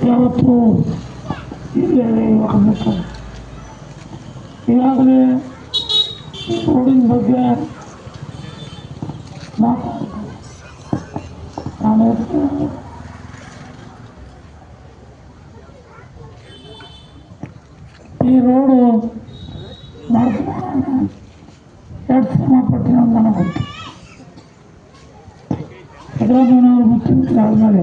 ಯಾವತ್ತೂ ಇಲ್ಲೇ ಹೋಗಬೇಕಾದ್ರೆ ಈಗಾಗಲೇ ರೋಡಿನ ಬಗ್ಗೆ ಮಾತಾಡಿದೆ ನಾನು ಹೇಳ್ತೇನೆ. ಈ ರೋಡು ಮಾಡ್ತಾರೆ ಎರಡು ಶ್ರಮ ಪಟ್ಟಿನ ನನಗೆ ಗೊತ್ತು ಸಿದ್ದರಾಮಯ್ಯನವರು ಮುಖ್ಯಮಂತ್ರಿ ಆದಮೇಲೆ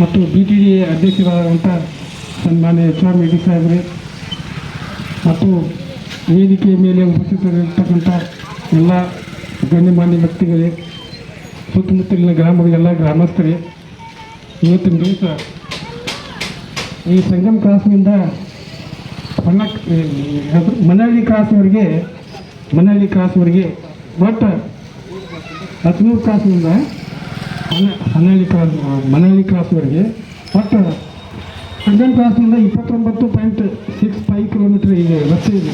ಮತ್ತು ಬಿ ಟಿ ಡಿ ಅಧ್ಯಕ್ಷರಾದಂಥ ಸನ್ಮಾನ್ಯ ಎಚ್ ಆರ್ ಮೇಡಿ ಸಾಹೇಬ್ರೆ ಮತ್ತು ವೇದಿಕೆ ಮೇಲೆ ಉಪಸ್ಥಿತರಿರ್ತಕ್ಕಂಥ ಎಲ್ಲ ಗಣ್ಯಮಾನ್ಯ ವ್ಯಕ್ತಿಗಳೇ, ಸುತ್ತಮುತ್ತಲಿನ ಗ್ರಾಮದ ಎಲ್ಲ ಗ್ರಾಮಸ್ಥರೇ, ಇವತ್ತಿನ ದಿವಸ ಈ ಸಂಗಮ್ ಕ್ರಾಸ್ನಿಂದ ಹೊನ್ನ ಮನಹಳ್ಳಿ ಕ್ರಾಸ್ವರೆಗೆ ಮನಹಳ್ಳಿ ಕ್ರಾಸ್ವರೆಗೆ ಒಟ್ಟು ಹದಿನೂರು ಕ್ರಾಸ್ನಿಂದ ಹನ್ನ- ಹನ್ನಳ್ಳಿ ಕ್ರಾಸ್ ಮನಹಳ್ಳಿ ಕ್ರಾಸ್ವರೆಗೆ ಒಟ್ಟು ಸಂಗಮ್ ಕ್ರಾಸ್ನಿಂದ ಇಪ್ಪತ್ತೊಂಬತ್ತು ಪಾಯಿಂಟ್ ಸಿಕ್ಸ್ ಫೈವ್ ಕಿಲೋಮೀಟರ್ ಇದೆ, ರಸ್ತೆ ಇದೆ.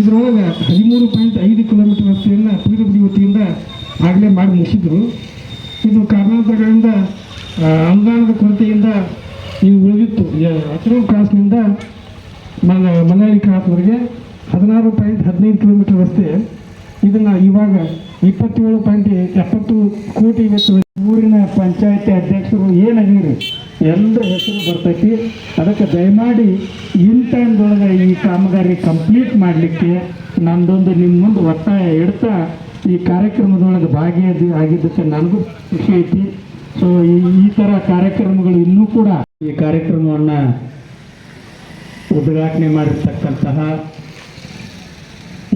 ಇದರೊಳಗೆ ಹದಿಮೂರು ಪಾಯಿಂಟ್ ಐದು ಕಿಲೋಮೀಟರ್ ರಸ್ತೆಯನ್ನು ಪಿ ಡಬ್ಲ್ಯೂ ವತಿಯಿಂದ ಆಗಲೇ ಮಾಡಿ ಮುಗಿಸಿದ್ರು. ಇದು ಕಾರಣಾಂತರಗಳಿಂದ ಅನುದಾನದ ಕೊರತೆಯಿಂದ ಇವು ಉಳಿದಿತ್ತು. ಹತ್ತಿರ ಕ್ರಾಸ್ನಿಂದ ಮನ ಮನಹಳ್ಳಿ ಕ್ರಾಸ್ವರೆಗೆ ಹದಿನಾರು ಪಾಯಿಂಟ್ ಹದಿನೈದು ಕಿಲೋಮೀಟರ್ ರಸ್ತೆ. ಇದನ್ನು ಇವಾಗ ಇಪ್ಪತ್ತೇಳು ಪಾಯಿಂಟ್ ಎಪ್ಪತ್ತು ಕೋಟಿ ವೆಚ್ಚ ಊರಿನ ಪಂಚಾಯತಿ ಅಧ್ಯಕ್ಷರು ಏನಾಗಿರಿ ಎಲ್ಲರ ಹೆಸರು ಬರ್ತೈತಿ. ಅದಕ್ಕೆ ದಯಮಾಡಿ ಇನ್ ಟೈಮ್ದೊಳಗೆ ಈ ಕಾಮಗಾರಿ ಕಂಪ್ಲೀಟ್ ಮಾಡಲಿಕ್ಕೆ ನಂದೊಂದು ನಿಮ್ಮ ಮುಂದೆ ಒತ್ತಾಯ ಇಡ್ತಾ ಈ ಕಾರ್ಯಕ್ರಮದೊಳಗೆ ಭಾಗಿಯಾಗಿ ಆಗಿದ್ದಕ್ಕೆ ನನಗೂ ಖುಷಿ ಐತಿ. ಸೊ ಈ ಈ ಥರ ಕಾರ್ಯಕ್ರಮಗಳು ಇನ್ನೂ ಕೂಡ ಈ ಕಾರ್ಯಕ್ರಮವನ್ನು ಉದ್ಘಾಟನೆ ಮಾಡಿರ್ತಕ್ಕಂತಹ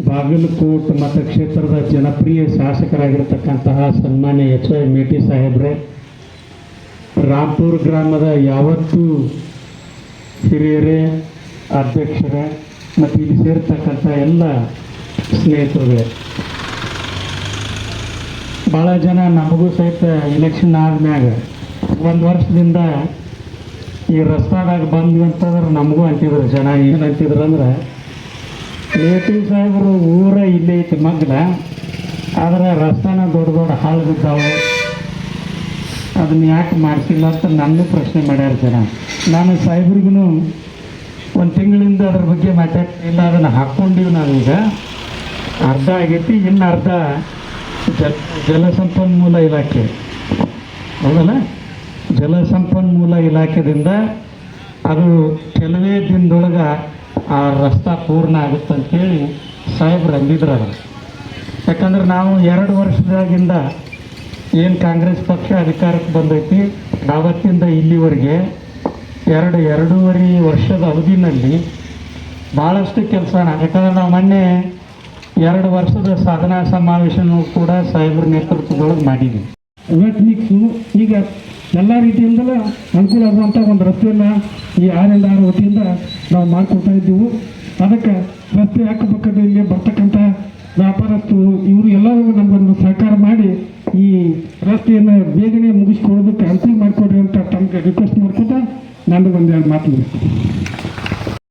ಬಾಗಲಕೋಟ್ ಮತಕ್ಷೇತ್ರದ ಜನಪ್ರಿಯ ಶಾಸಕರಾಗಿರ್ತಕ್ಕಂತಹ ಸನ್ಮಾನ್ಯ ಎಚ್ ಐ ಮೇಟಿ ಸಾಹೇಬ್ರೆ, ರಾಂಪುರ ಗ್ರಾಮದ ಯಾವತ್ತೂ ಹಿರಿಯರೇ, ಅಧ್ಯಕ್ಷರೇ ಮತ್ತು ಇಲ್ಲಿ ಸೇರ್ತಕ್ಕಂಥ ಎಲ್ಲ ಸ್ನೇಹಿತರುಗಳೇ. ಭಾಳ ಜನ ನಮಗೂ ಸಹಿತ ಇಲೆಕ್ಷನ್ ಆದ್ಮ್ಯಾಗ ಒಂದು ವರ್ಷದಿಂದ ಈ ರಸ್ತಾದಾಗ ಬಂದ್ವಿ ಅಂತಂದ್ರೆ ನಮಗೂ ಅಂತಿದ್ರು ಜನ. ಏನಂತಿದ್ರು ಅಂದ್ರೆ ಲೇಟಿವ್ ಸಾಹೇಬರು ಊರ ಇಲ್ಲೇ ಐತಿ ಮಗ್ಲ. ಆದ್ರೆ ರಸ್ತಾನ ದೊಡ್ಡ ದೊಡ್ಡ ಹಾಳು ಬಿದ್ದಾವೆ. ಅದನ್ನ ಯಾಕೆ ಮಾಡಿಸಿಲ್ಲ ಅಂತ ನನ್ನ ಪ್ರಶ್ನೆ ಮಾಡ್ಯಾರ ಜನ. ನಾನು ಸಾಹೇಬ್ರಿಗೂ ಒಂದು ತಿಂಗಳಿಂದ ಅದ್ರ ಬಗ್ಗೆ ಮಾತಾಡ್ತಿಲ್ಲ ಅದನ್ನು ಹಾಕ್ಕೊಂಡಿವಿ ನಾವೀಗ. ಅರ್ಧ ಆಗೈತಿ, ಇನ್ನು ಅರ್ಧ ಜಲ, ಜಲಸಂಪನ್ಮೂಲ ಇಲಾಖೆ. ಹೌದಲ್ಲ? ಜಲಸಂಪನ್ಮೂಲ ಇಲಾಖೆದಿಂದ ಅದು ಕೆಲವೇ ದಿನದೊಳಗೆ ಆ ರಸ್ತೆ ಪೂರ್ಣ ಆಗುತ್ತೆ ಅಂತೇಳಿ ಸಾಹೇಬ್ರು ಅಂದಿದ್ರು ಅವರು ಯಾಕಂದ್ರೆ ನಾವು ಎರಡು ವರ್ಷದಾಗಿಂದ ಏನು ಕಾಂಗ್ರೆಸ್ ಪಕ್ಷ ಅಧಿಕಾರಕ್ಕೆ ಬಂದೈತಿ ಆವತ್ತಿಂದ ಇಲ್ಲಿವರೆಗೆ ಎರಡು ಎರಡೂವರೆ ವರ್ಷದ ಅವಧಿನಲ್ಲಿ ಭಾಳಷ್ಟು ಕೆಲಸ ಯಾಕಂದ್ರೆ ನಾವು ಮೊನ್ನೆ ಎರಡು ವರ್ಷದ ಸಾಧನಾ ಸಮಾವೇಶನೂ ಕೂಡ ಸಾಹೇಬ್ರ ನೇತೃತ್ವದೊಳಗೆ ಮಾಡಿದ್ವಿ. ಇವತ್ತು ಈಗ ಎಲ್ಲ ರೀತಿಯಿಂದಲೂ ಅನುಕೂಲ ಆಗುವಂಥ ಒಂದು ರಸ್ತೆಯನ್ನು ಈ ಆರ್ ಎಲ್ ಆರ್ ವತಿಯಿಂದ ನಾವು ಮಾಡಿಕೊಡ್ತಾ ಇದ್ದೀವಿ. ಅದಕ್ಕೆ ರಸ್ತೆ ಅಕ್ಕಪಕ್ಕದಲ್ಲಿ ಬರ್ತಕ್ಕಂಥ ವ್ಯಾಪಾರಸ್ಥರು, ಇವರು ಎಲ್ಲರೂ ನಮ್ಮನ್ನು ಸಹಕಾರ ಮಾಡಿ ಈ ರಸ್ತೆಯನ್ನು ಬೇಗನೆ ಮುಗಿಸ್ಕೊಳ್ಳೋದಕ್ಕೆ ಅನುಕೂಲ ಮಾಡಿಕೊಡ್ರಿ ಅಂತ ತಮಗೆ ರಿಕ್ವೆಸ್ಟ್ ಮಾಡ್ಕೊತಾ ನನಗೊಂದು ಎರಡು ಮಾತು